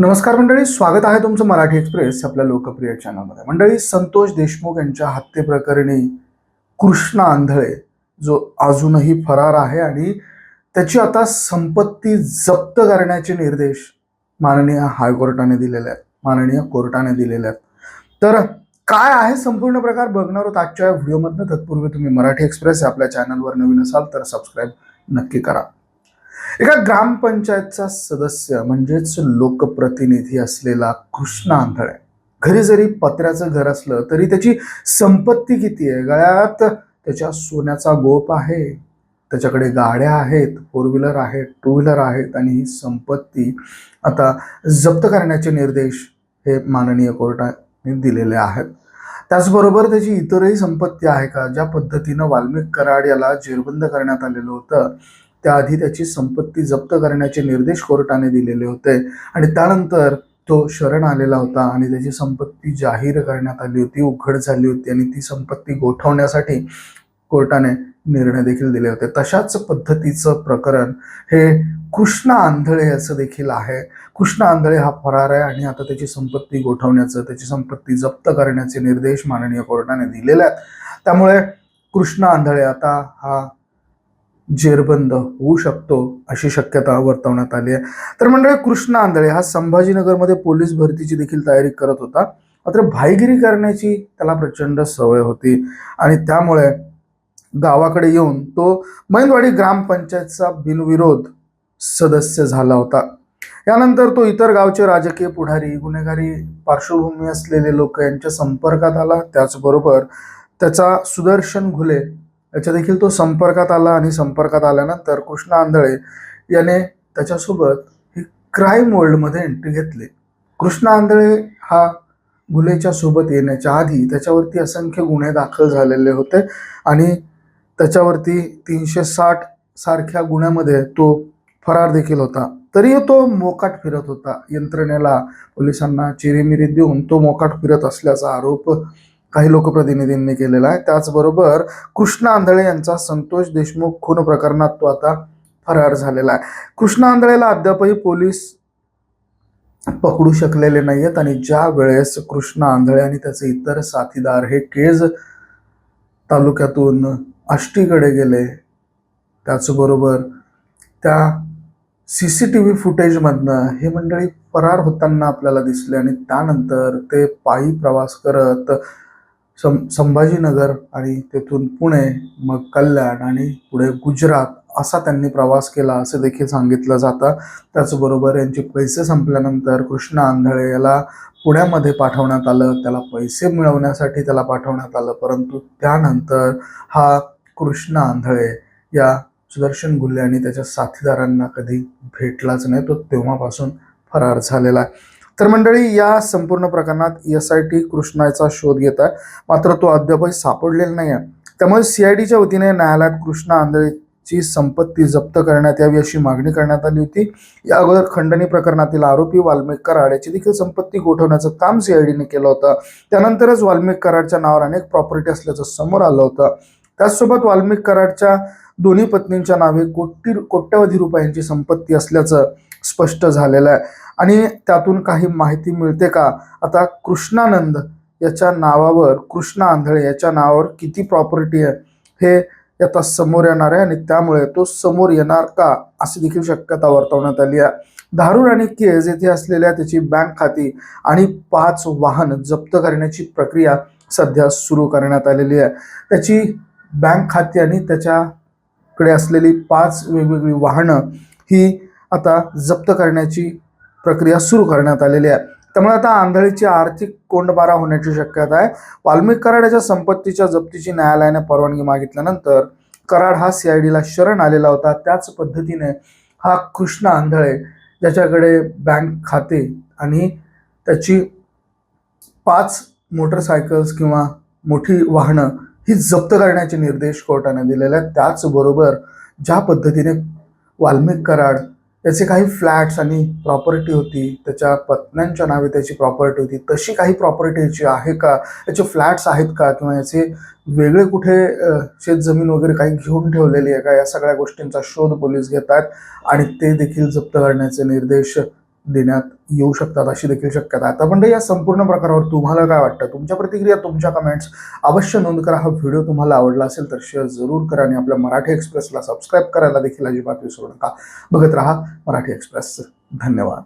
नमस्कार मंडळी स्वागत आहे तुमचं मराठी एक्सप्रेस आपल्या लोकप्रिय चॅनलमध्ये. मंडळी संतोष देशमुख यांच्या हत्येप्रकरणी कृष्णा आंधळे जो अजूनही फरार आहे आणि त्याची आता संपत्ती जप्त करण्याचे निर्देश माननीय हायकोर्टाने दिलेले आहेत माननीय कोर्टाने दिलेले आहेत. तर काय आहे संपूर्ण प्रकार बघणार आहोत आजच्या व्हिडिओमधनं. तत्पूर्वी तुम्ही मराठी एक्सप्रेस आपल्या चॅनलवर नवीन असाल तर सबस्क्राईब नक्की करा. एका ग्रामपंचायतचा सदस्य म्हणजेच लोकप्रतिनिधी असलेला कृष्णा आंधळे. घरी जरी पत्र्याचं घर असलं तरी त्याची संपत्ती किती आहे? गळ्यात त्याच्या सोन्याचा गोप आहे. त्याच्याकडे गाड्या आहेत फोर व्हीलर आहेत टू व्हीलर आहेत आणि ही संपत्ती आता जप्त करण्याचे निर्देश हे माननीय कोर्टाने दिलेले आहेत. त्याचबरोबर त्याची इतरही संपत्ती आहे का? ज्या पद्धतीनं वाल्मिक कराड याला जेरबंद करण्यात आलेलं होतं त्याआधी त्याची संपत्ती जप्त करण्याचे निर्देश कोर्टाने दिलेले होते. आणि त्यानंतर तो शरण आलेला होता आणि त्याची संपत्ती जाहीर करण्यात आली होती उघड झाली होती आणि ती संपत्ती गोठवण्यासाठी कोर्टाने निर्णय देखील दिले होते. तशाच पद्धतीचं प्रकरण हे कृष्णा आंधळे याचं देखील आहे. कृष्णा आंधळे हा फरार आहे आणि आता त्याची संपत्ती गोठवण्याचं त्याची संपत्ती जप्त करण्याचे निर्देश माननीय कोर्टाने दिलेले आहेत. त्यामुळे कृष्णा आंधळे आता हा जेरबंद होऊ शकतो अशी शक्यता वर्तवण्यात आली आहे. तर मंडळी कृष्णा आंधळे हा संभाजीनगरमध्ये पोलीस भरतीची देखील तयारी करत होता. मात्र भाईगिरी करण्याची त्याला प्रचंड सवय होती. आणि त्यामुळे गावाकडे येऊन तो मैनवाडी ग्रामपंचायतचा बिनविरोध सदस्य झाला होता. यानंतर तो इतर गावचे राजकीय पुढारी गुन्हेगारी पार्श्वभूमी असलेले लोक यांच्या संपर्कात आला. त्याचबरोबर त्याचा सुदर्शन घुले याच्या देखील तो संपर्कात आला आणि संपर्कात आल्यानंतर कृष्णा आंधळे याने त्याच्यासोबत ही क्राईम वर्ल्डमध्ये एंट्री घेतली. कृष्णा आंधळे हा गुलेच्या सोबत येण्याच्या आधी त्याच्यावरती असंख्य गुन्हे दाखल झालेले होते आणि त्याच्यावरती तीनशे साठ सारख्या गुन्ह्यामध्ये तो फरार देखील होता. तरीही तो मोकाट फिरत होता. यंत्रणेला पोलिसांना चिरीमिरी देऊन तो मोकाट फिरत असल्याचा आरोप काही लोकप्रतिनिधींनी केलेला आहे. त्याचबरोबर कृष्णा आंधळे यांचा संतोष देशमुख खून प्रकरणात तो आता फरार झालेला आहे. कृष्णा आंधळेला अद्यापही पोलीस पकडू शकलेले नाही आहेत आणि ज्या वेळेस कृष्णा आंधळे आणि त्याचे इतर साथीदार हे केज तालुक्यातून आष्टीकडे गेले त्याचबरोबर त्या सी सी टी व्ही फुटेजमधनं हे मंडळी फरार होताना आपल्याला दिसले आणि त्यानंतर ते पायी प्रवास करत सं संभाजीनगर आणि तेथून पुणे मग कल्याण आणि पुढे गुजरात असा त्यांनी प्रवास केला असं देखील सांगितलं जातं. त्याचबरोबर यांचे पैसे संपल्यानंतर कृष्णा आंधळे याला पुण्यामध्ये पाठवण्यात आलं. त्याला पैसे मिळवण्यासाठी त्याला पाठवण्यात आलं. परंतु त्यानंतर हा कृष्णा आंधळे या सुदर्शन गुल्हे आणि त्याच्या साथीदारांना कधी भेटलाच नाही. तो तेव्हापासून फरार झालेला आहे. तर मंडळी या संपूर्ण प्रकरणात एस आय टी कृष्णाचा शोध घेत आहे. मात्र तो अद्यापही सापडलेला नाही आहे त्यामुळे सीआयडीच्या वतीने न्यायालयात कृष्णा आंधळेची संपत्ती जप्त करण्यात यावी अशी मागणी करण्यात आली होती. या अगोदर खंडणी प्रकरणातील आरोपी वाल्मिक कराड याची देखील संपत्ती गोठवण्याचं काम सीआयडीने केलं होतं. त्यानंतरच वाल्मिक कराडच्या नावावर अनेक प्रॉपर्टी असल्याचं समोर आलं होतं. त्याचसोबत वाल्मिक कराडच्या दोन्ही पत्नींच्या नावे कोटी कोट्यवधी रुपयांची संपत्ती असल्याचं स्पष्ट झालेलं आहे. आणि त्यातून काही माहिती मिळते का? आता कृष्णानंद याच्या नावावर कृष्णा आंधळे याच्या नावावर किती प्रॉपर्टी आहे? हे आता समोर येणार आहे आणि त्यामुळे तो समोर येणार का? अशी देखील शक्यता वर्तवण्यात आली आहे. धारूर आणि केज येथे असलेल्या त्याची बँक खाती आणि पाच वाहन जप्त करण्याची प्रक्रिया सध्या सुरू करण्यात आलेली आहे. त्याची बँक खाती आणि त्याच्याकडे असलेली पाच वेगवेगळी वाहनं ही आता जप्त करण्याची प्रक्रिया सुरू करण्यात आलेली आहे. त्यामुळे आता आंधळीची आर्थिक कोंडबारा होण्याची शक्यता आहे. वाल्मिक कराड याच्या संपत्तीच्या जप्तीची न्यायालयाने परवानगी मागितल्यानंतर कराड हा सीआयडीला शरण आलेला होता. त्याच पद्धतीने हा कृष्णा आंधळे ज्याच्याकडे बँक खाते आणि त्याची पाच मोटरसायकल्स किंवा मोठी वाहनं ही जप्त करण्याचे निर्देश कोर्टाने दिलेले आहेत. त्याचबरोबर ज्या पद्धतीने वाल्मिक कराड त्याचे काही फ्लॅट्स आणि प्रॉपर्टी होती त्याच्या पत्न्यांच्या नावे त्याची प्रॉपर्टी होती. तशी काही प्रॉपर्टीची आहे का? याचे फ्लॅट्स आहेत का? किंवा याचे वेगळे कुठे शेतजमीन वगैरे काही घेऊन ठेवलेली आहे का? या सगळ्या गोष्टींचा शोध पोलीस घेत आहेत आणि ते देखील जप्त करण्याचे निर्देश देण्यात येऊ शकतात अशी देखील शक्यता आहे. आता पण या संपूर्ण प्रकारावर तुम्हाला काय वाटतं? तुमच्या प्रतिक्रिया तुमच्या कमेंट्स अवश्य नोंद करा. हा व्हिडिओ तुम्हाला आवडला असेल तर शेअर जरूर करा आणि आपल्या मराठी एक्सप्रेसला सबस्क्राईब करायला देखील अजिबात विसरू नका. बघत राहा मराठी एक्सप्रेस धन्यवाद.